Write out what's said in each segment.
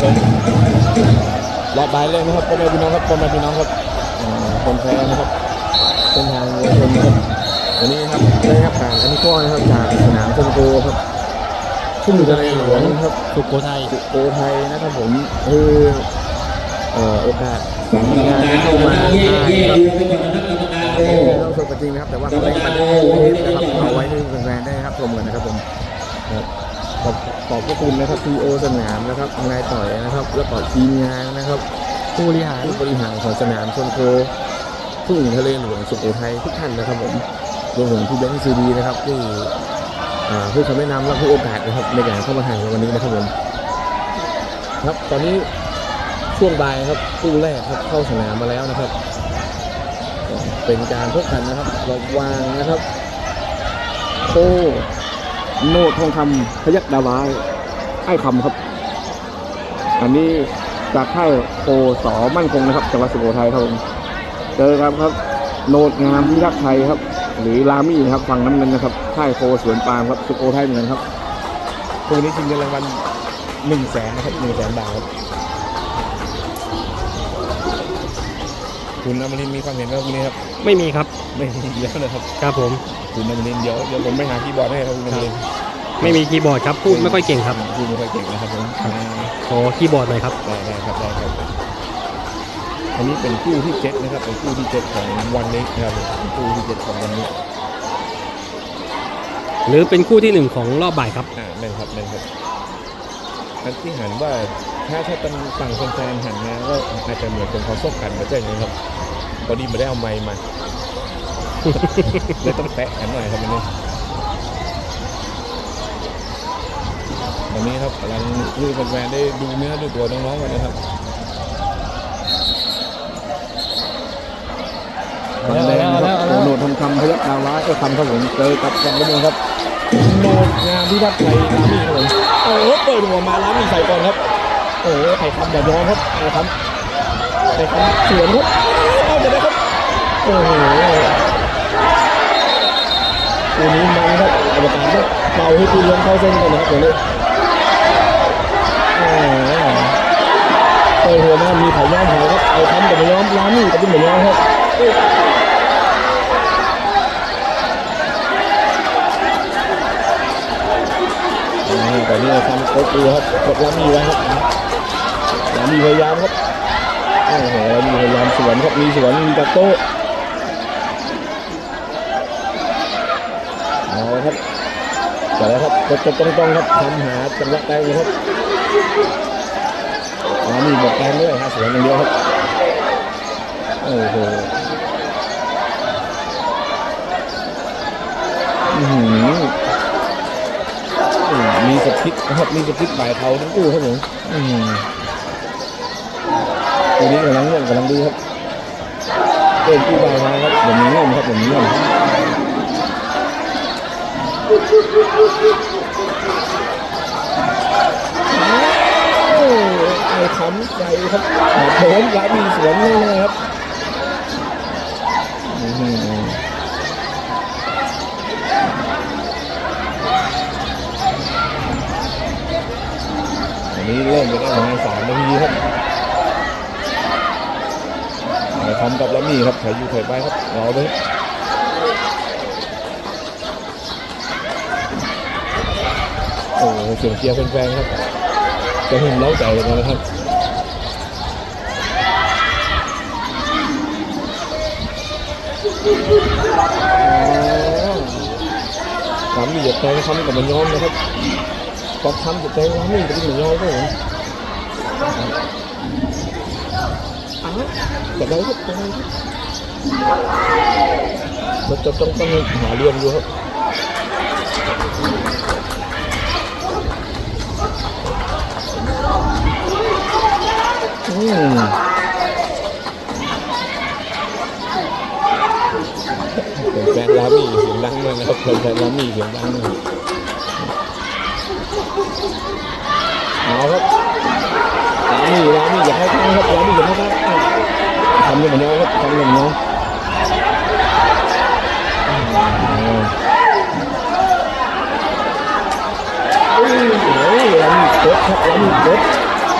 ผมรอบบ่ายเลยนะครับพ่อแม่พี่น้องครับพ่อแม่พี่น้องครับอ่าคนแพ้นะครับเส้นทางวัวชนครับวันนี้ครับได้รับการอนุเคราะห์นะครับจากสนามชนโกครับขึ้นอยู่ทะเลหลวงครับสุโขทัยสุโขทัยนะครับผมคือเอ่อโอกาสมีงานเข้ามาได้ครับต้องชมกันจริงนะครับแต่ว่าเขาไม่ได้มาได้ ขอบขอบพระคุณนะครับทีโอสนามนะครับนายต่อยนะครับ แล้วก็ทีมงานนะครับ ผู้บริหารผู้บริหารของสนามชนโคทุ่งทะเลหลวงสุโขทัยทุกท่านนะครับผมรวมถึงพี่แบงค์ซีดีนะครับที่อ่าผู้คำแนะนำและผู้โอกาสนะครับในการเข้ามาแข่งในวันนี้นะครับผมครับตอนนี้ช่วงบ่ายครับคู่แรกครับเข้าสนามมาแล้วนะครับ เป็นการพบกันนะครับระหวางนะครับโค โนดทองคำพยักดาวายไอ้คำครับ อันนี้จากค่ายโคสอมั่นคงนะครับจังหวัดสุโขทัยครับผมเจอครับครับ โนดงามพิรักษ์ไทยครับ หรือลามี่ครับฝั่งน้ำเงินนะครับค่ายโคสวนปามครับสุโขทัยเหมือนครับตัวนี้ชิงเงินรางวัลหนึ่งแสนนะครับหนึ่งแสนบาทครับคุณอมรินมีความเห็นว่าวันนี้ครับ ไม่มีครับไม่มีเยอะเลยครับครับผมคุณอมรินทร์เดี๋ยวเดี๋ยวผมไปหาคีย์บอร์ดให้ครับคุณอมรินทร์ไม่มีคีย์บอร์ดครับพูดไม่ค่อยเก่งครับพูดไม่ค่อยเก่งนะครับผมอ่าขอคีย์บอร์ดหน่อยครับได้ได้ครับได้ครับอันนี้เป็นคู่ที่เจ็ดนะครับเป็นคู่ที่เจ็ดของวันนี้นะครับเป็นคู่ที่เจ็ดของวันนี้ หรือเป็นคู่ที่หนึ่งของรอบบ่ายครับอ่านั่นครับนั่นครับอันที่หันว่าถ้าถ้าเป็นฝั่งแฟนๆหันมาก็อาจจะเหมือนเป็นเขาซบกันมาเจออย่างนี้ครับ พอดีไม่ได้เอาไม้มาเลยต้องแตะกันหน่อยครับวันนี้วันนี้ครับกำลังดูแฟนๆได้ดูเนื้อดูตัวน้องๆกันนะครับเอาแล้วเอาแล้วเอาแล้วโหนดทองคำพยักดาวร้ายก็คำครับผมเจอกับกันแล้วครับโหนดงามพิทักษ์ไทยลามี่ครับผมโอ้โหเปิดหัวมาลามี่ใส่ก่อนครับ โอ้โหไข่คำแบบย้อนครับไข่คำไข่คำสวนครับเอา จะได้ครับ โอ้โหตัวนี้มันครับอวกาศครับเป่าให้ตีเลี้ยงเข้าเส้นกันนะครับเดี๋ยวนี้โอ้โหเปิดหัวมามีไข่ย้อมหัวครับไข่คำกับไข่ย้อมล้ามี่กับเป็นเหมือนย้อมครับแต่นี่ทำโคตรดูครับกดล้ำมีไว้ครับล้ำมีพยายามครับ อ้โหมีพยายามสวนครับมีสวนมีตะโต้เอาครับแต่แล้วครับกดต้องต้องครับทำหาจังหวะได้เลยครับล้ำมีบอกแกนด้วยฮะสวนอย่างเดียวครับโอ้โหหืมมีสปิกครับมีสปิกบ่ายเทาทั้งคู่ครับผมอืม ตัวนี้กำลังง่วงกำลังดีครับเป็นคู่บ่ายเทาครับเดี๋ยวมีง่วงครับเดี๋ยวมีง่วงโอ้ไอ้ขำใจครับโผล่ร้ายมีสวนเลยนะครับอื้อหืออันนี้เริ่มไปได้ประมาณสามนาทีครับไป ทำกับล้วมีครับถ่ายอยู่ถ่ายไปครับรอไปครับโอ้โหเสียงเชียร์แฟนๆครับจะเห็นเล้าใจเลยนะครับสามมีหยดแทงคำกับมันย้อมนะครับ có thăm thực tế lắm mình cũng mình nhau đó rồi á cái đấy hết cái đấy hết cho trong trong hỏa liên vô hết Ừm. Phần fan lá mì เสียงดังมากนะครับ phần fan lá mì เสียงดังมากเอาครับ ร้านนี้ร้านนี้อย่าให้ข้างครับร้านนี้อย่าให้ข้างอ้าวทำอย่างเดียวครับทำอย่างเดียวโอ้ยร้านนี้กดครับร้านนี้กด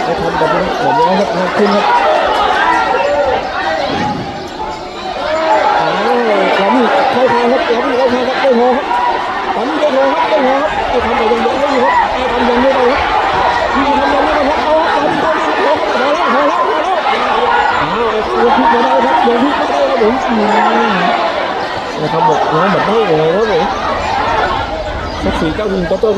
ไอ้ทำแบบนี้แบบนี้ครับนักขึ้นครับอ้าวล้ำเข้าทางครับล้ำเข้าทางครับได้หอครับล้ำได้หอครับได้หอครับไอ้ทำแบบยังยังไม่อยู่ครับไอ้ทำยังไม่ได้ครับ พลิกมาได้ครับผมอืมนะครับบอกน้องแบบได้ยังไงครับผมสักสี่เก้าหนึ่งต่อตัว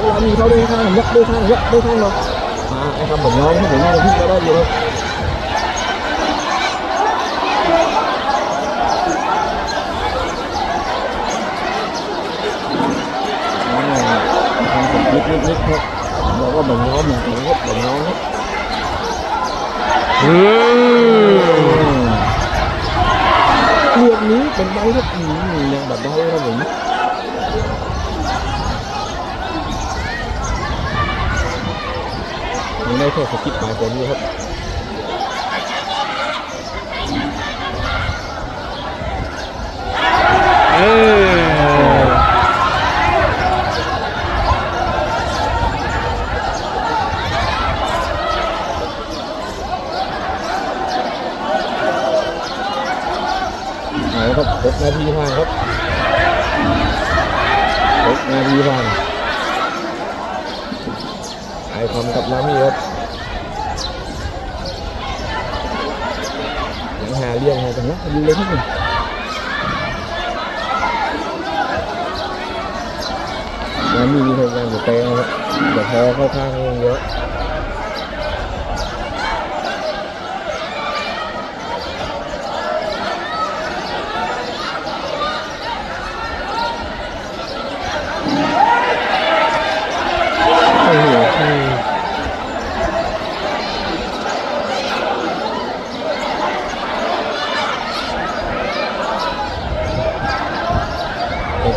หนึ่งนะครับน้องแบบไม่ได้ครับอืมเอาครับร้านนี้ร้านนี้หายจากว่างแล้วครับร้า นนี้หายจากว่างครับไปทำประโยชน์ตั้งครับอย่างดีครับเอากกได้ข้างเรามาไอ้ทำแบบน้องที่ผมน่าจะพิ้งก็ได้อยู่ครับอ่าทำแบบนิดนิดนิดครับเราก็แบ่งน้องแบ่งน้องครับแบ่งน้องครับ อืม เรื่องนี้เป็นใบครับอืมยังแบบใบครับผมยังได้แค่สกิปปลายคนนี้ครับ เออ เอาครับหกนาทีผ่านครับหกนาทีผ่านไอคอมกับนามี่ครับ ยังหาเรื่องหาจังหวะดีเลยที่หนึ่งนามี่มีทำงานอยู่เตะครับเดี๋ยวพอเข้าข้างเยอะโอ้โห อืม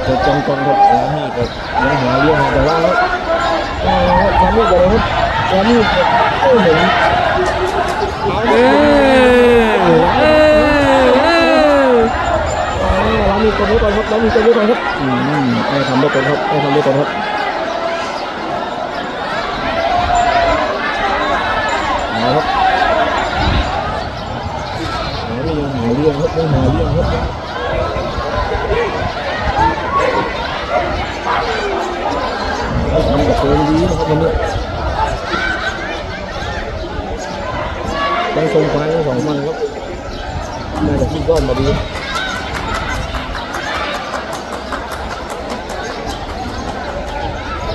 เกิดจังกองครับแล้วนี่ก็ยัง หาเรื่องหาแต่ว่าครับอ่าแล้วนี่ก็เลยครับแล้วนี่ก็โอ้โหเอาเอครับอเออเอออ่าแล้วมีคนไว้ก่อนครับแล้วมีคนไว้ก่อนครับอืมไอ้ทำได้ก่อนครับไอ้ทำได้ก่อนครับเอาครับเอานี่ยังหาเรื่องครับยังหาเรื่องครับ ทำกับเกินดีนะครับวันนี้ต้องส่งไฟทั้งสองมันครับน่าจะขี้ก้อนมาดี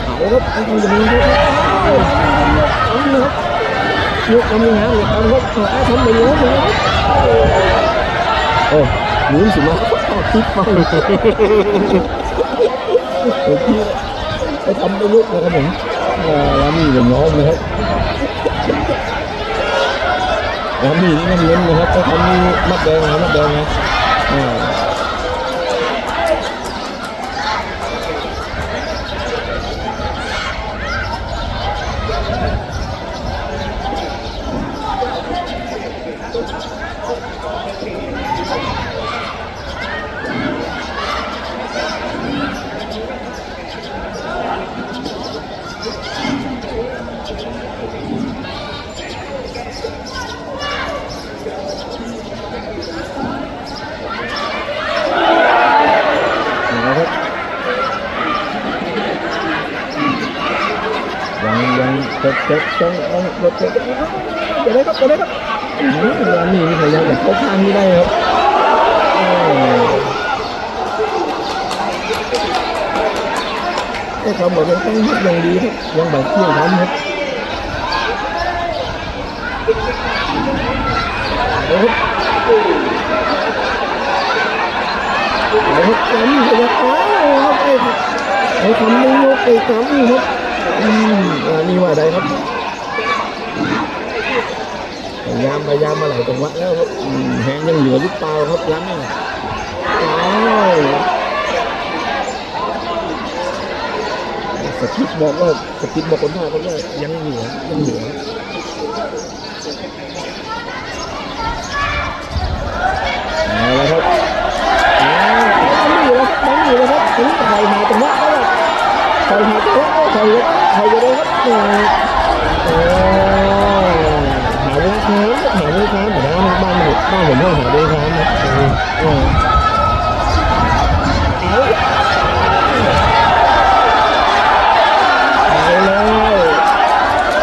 เอาครับไอ้ทำอย่างนี้ครับเอาครับยกทำยังไงเนี่ยทำครับไอ้ทำอย่างนี้ครับโอ้ยืนสิมาต่อคิดฟังโอเค ไอ้ทำไปลุกนะครับผมอ่าร้านนี้เป็นน้องนะครับร้านนี้นี่มันเล่นนะครับไอ้ทำนี่มัดแดงนะมัดแดงนะอ่า นะครับยังยังเจ็บเจ็บต้องต้องเจ็บเจ็บ เดี๋ยวได้ครับเดี๋ยวได้ครับอืมนนี้นี่พยายามอยากเข้าข้างนี่ได้ครับโอ้ก็ทำแบบยังต้องยึดอย่างดีครับยังแบบเที่ยงทำครับเอาครับเอาครับจำพยาอ้าวครับไอ้ไอ้คำนี้ยกไอ้คำครับอืมนี่ว่าใดครับ ยามพยายามมาหลายจังหวะแล้วแหงยังเหลือหรืเปล่าครับยังไงสกิปบอกว่าสกิปบอกคนท่าเขาว่ายังเหลือยังเหลือเอาลครับไม่อยู่แล้วไม่อยู่แลยครับถึงไทยมาจังหวะแล้วไทยมาจังหวะไทยไทยเลครับ บ้านบ้านบ้านผมก็หาเวลาค้างนะเออเอาไปเลย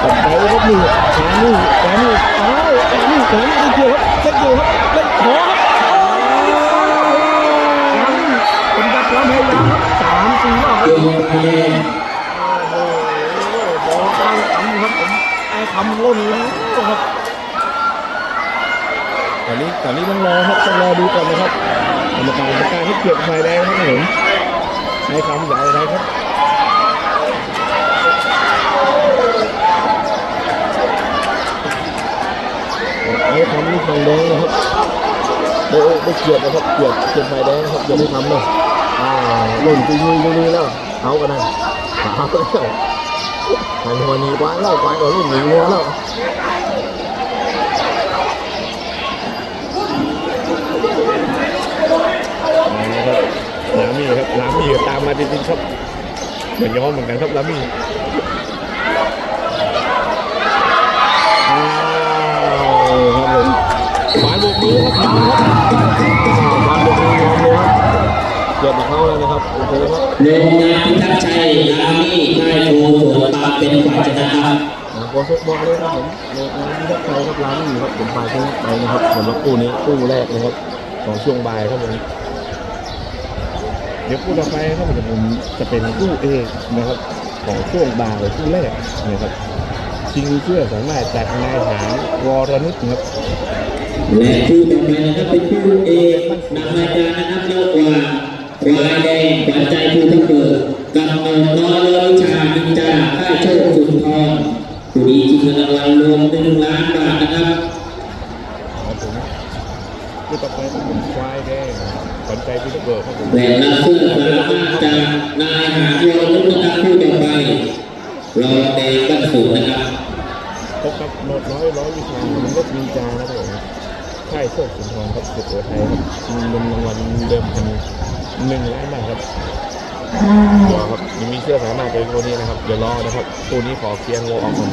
กดไปครับนี่ขามหนี่ขามหนี่งอ้าวขานี่ขามหนี่ได้เกี่ยวครับได้เกี่ยวครับได้ขอครับเป็นการความพยายามครับสามสี่รอบครับโอ้โหบอลกลางคำครับผมไอ้คำล่นแล้วครับ ตอนนี้ต้องรอครับต้องรอดูก่อนนะครับกรรมการประกาศให้เกี่ยวไฟแดงครับผมไอ้คำใหญ่อะไรครับไอ้ทำนี่ทางแดงนะครับได้ได้เกียรตินะครับเกียรติเกียรติไฟแดงครับอย่าได้ทำเลยอ่าเล่นตีมือมือแล้วเอากันนะเอาแล้วทางวันนี้กว้างแล้วกว้างกว่ารุ่นหนึ่งงัวแล้วนะครับน้ำมีครับน้ำมีตามมาจริงๆครับเหมือนย้อมเหมือนกันครับน้ำมีอ้าวครับผมหวานบกมือครับยอมครับหวาบกมือยอมเลยครับเกียรติของเข้าแล้วนะครับโอเคครับโรงงานพิทักษ์ชัยลามี่ค่ายโคสวนปาเป็นฝ่ายชนะครับบอ่าโกศกบอกเลยครับผมในงงานที่ทักไทยครับร้านนี้ครับผมไปที่ไปนะครับสำหรับคู่นี้คู่แรกนะครับของช่วงบ่ายครับผม เดี๋ยวคู่ต่อไปครับผมผมจะเป็นคู่เอกนะครับของช่วงบ่ายคู่แรกนะครับชิงเชื่อสามารถจากนายหารวรนุชครับและคู่ต่อไปนะครับเป็นคู่เอกนำรายการนะครับยกว่าควายแดงขวัญใจภูทับเบิกกับหนุ่มน้อยเลวิชานินจาค่ายโชคสุนทรผู้ดีที่เงินรางวัลรวมหนึ่งล้านบาทนะครับครับผมคู่ต่อไปครับผมควายแดง ขวัญใจพี่ตะเบิกครับผมและรับเสื้อปรามาสจากนายหารวรนุชนะครับคู่ต่อไปรอแดงบ้านสูงนะครับพบกับโนดน้อยร้อยวิชามันก็มีจานะครับผมค่ายโชคสุนทรครับสุโขทัยครับมีเงินรางวัลเดิมพันหนึ่งล้านบาทครับเดี๋ยวครับยังมีเสื้อสามารถเป็นตัวนี้นะครับ เดี๋ยวรอนะครับ ตัวนี้ขอเคลียร์โงออกก่อน